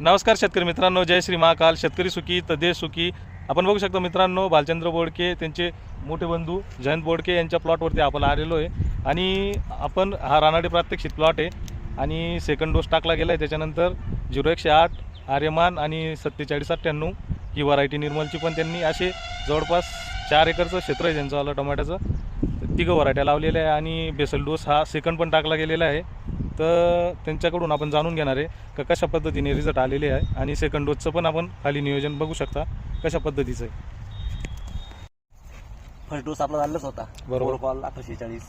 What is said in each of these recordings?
नमस्कार शेतकरी मित्रांनो जय श्री महाकाल. शेतकरी सुखी तदेश सुखी. आपण बघू शकतो मित्रांनो भालचंद्र बोडके त्यांचे मोठे बंधू जयंत बोडके यांच्या प्लॉटवरती आपण आलेलो आहे. आणि आपण हा रानाडे प्रात्यक्षित प्लॉट आहे. आणि सेकंड डोस टाकला गेला आहे त्याच्यानंतर झिरो एकशे आठ आर्यमान आणि सत्तेचाळीस अठ्ठ्याण्णव ही व्हरायटी निर्मलची पण त्यांनी असे जवळपास चार एकरचं क्षेत्र आहे त्यांचं आलं टोमॅटोचं. तिघं व्हरायट्या लावलेल्या आहे आणि बेसल डोस हा सेकंड पण टाकला गेलेला आहे. तर त्यांच्याकडून आपण जाणून घेणार आहे का कशा पद्धतीने रिझल्ट आलेले आहे. आणि सेकंड डोसचं पण आपण खाली नियोजन बघू शकता. कशा पद्धतीचं आहे. फर्स्ट डोस आपला झालाच होता. बरोबर. कॉल अठराशे चाळीस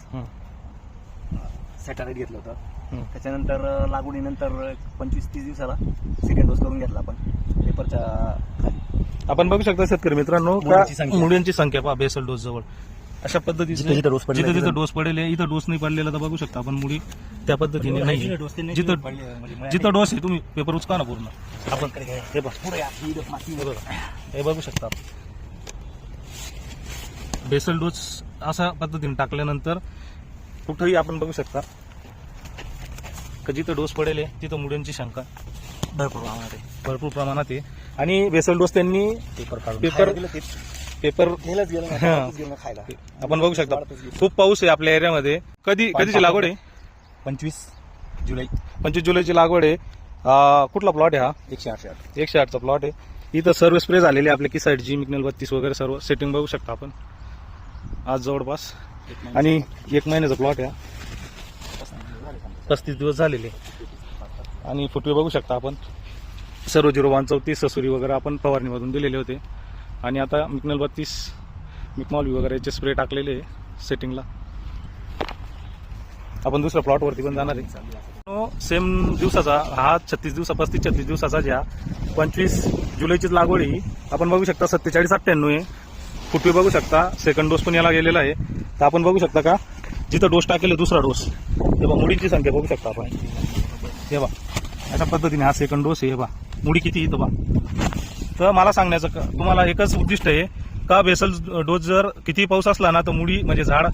सॅटरडेट घेतलं होतं. त्याच्यानंतर लागवडीनंतर पंचवीस तीस दिवसाला सेकंड डोस करून घेतला आपण. पेपरच्या खाली. आपण बघू शकता शेतकरी मित्रांनो का मुळ्यांची संख्या. पहा बेसल डोस जवळ. अशा पद्धतीचं जिथं जिथं dose पडलेला जिथं जिथं डोस पडेल इथं डोस नाही पडलेला तर बघू शकता आपण मुळी. त्या पद्धतीने नाही. जिथं नाही जिथं म्हणजे जिथं डोस आहे तुम्ही पेपर उचका ना पूर्ण. आपण. हे बघ ही शकता बेसल डोस अशा पद्धतीने टाकल्यानंतर कुठंही आपण बघू शकता का जिथं डोस पडेल तिथं मुळ्यांची शंका भरपूर प्रमाणात आहे. भरपूर प्रमाणात आहे. आणि बेसल डोस त्यांनी पेपर काढून पेपर- पेपर आपण बघू शकता. खूप पाऊस आहे आपल्या एरियामध्ये. कधी कधीची लागवड आहे? पंचवीस जुलै. पंचवीस जुलैची लागवड आहे. अं, कुठला प्लॉट आहे हा? एकशे आठशे आठ. एकशे आठचा प्लॉट आहे. इथं सर्व स्प्रे झालेले आपले की साईड जी मिकनल बत्तीस वगैरे सर्व सेटिंग बघू शकता आपण. आज जवळपास. एक महिना आणि एक महिन्याचा प्लॉट आहे हा. पस्तीस दिवस झाले समजा. पस्तीस दिवस झालेले. आणि फुटवे बघू शकता आपण. सर्व झिरो वन चौतीस ससुरी वगैरे आपण फवारणीमधून दिलेले होते. आणि आता मिकनल बत्तीस मिकमॉलवी वगैरे याचे स्प्रे टाकलेले आहे सेटिंगला आपण दुसऱ्या प्लॉटवरती पण जाणार आहे. सेम दिवसाचा हा छत्तीस दिवसा पस्तीस छत्तीस दिवसाचा ज्या पंचवीस जुलैचीच लागवड ही. आपण बघू शकता सत्तेचाळीस अठ्ठ्याण्णव आहे. फुटवे बघू शकता सेकंड डोस पण याला गेलेला आहे. तर आपण बघू शकता का जिथं डोस टाकेल दुसरा डोस हे बा मुडींची संख्या बघू शकता आपण. हे बा अशा पद्धतीने हा सेकंड डोस आहे हे बा मुडी किती येतो बा तर मला सांगण्याचं तुम्हाला एकच उद्दिष्ट आहे का बेसल डोस जर किती पाऊस असला ना तर मुडी म्हणजे झाड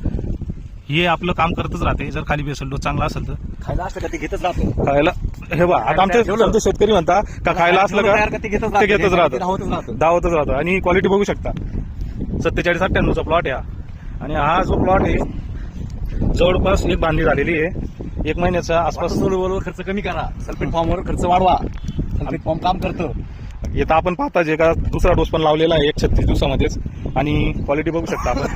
हे आपलं काम करतच राहते. जर खाली बेसल डोस चांगला असेल तर. खायला असलं का ते घेतच राहतो? खायला हे बा आता आमचे आमचे शेतकरी म्हणता का खायला असलं तयार का ते घेतच ते घेतच राहतं. राहतं. राहतं. दावतच राहतं. आणि क्वालिटी बघू शकता. सत्तेचाळीस अठ्ठ्याण्णवचा प्लॉट आहे हा. आणि हा जो प्लॉट आहे जवळपास एक बांधणी झालेली आहे. एक महिन्याच्या आसपास सोलूवर खर्च कमी करा. सल्फेट फॉर्मवर खर्च वाढवा. सल्फेट फॉर्म काम करतं. येतं आपण पाहता जे का दुसरा डोस पण लावलेला आहे एक छत्तीस दिवसामध्येच. आणि क्वालिटी बघू शकता आपण.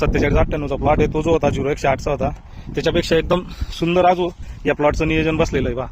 सत्तेचाळीस अठ्ठ्याण्णवचा प्लॉट आहे तो जो होता झिरो एकशे आठचा होता. त्याच्यापेक्षा एकदम सुंदर आजू या प्लॉटचं नियोजन बसलेलं आहे बा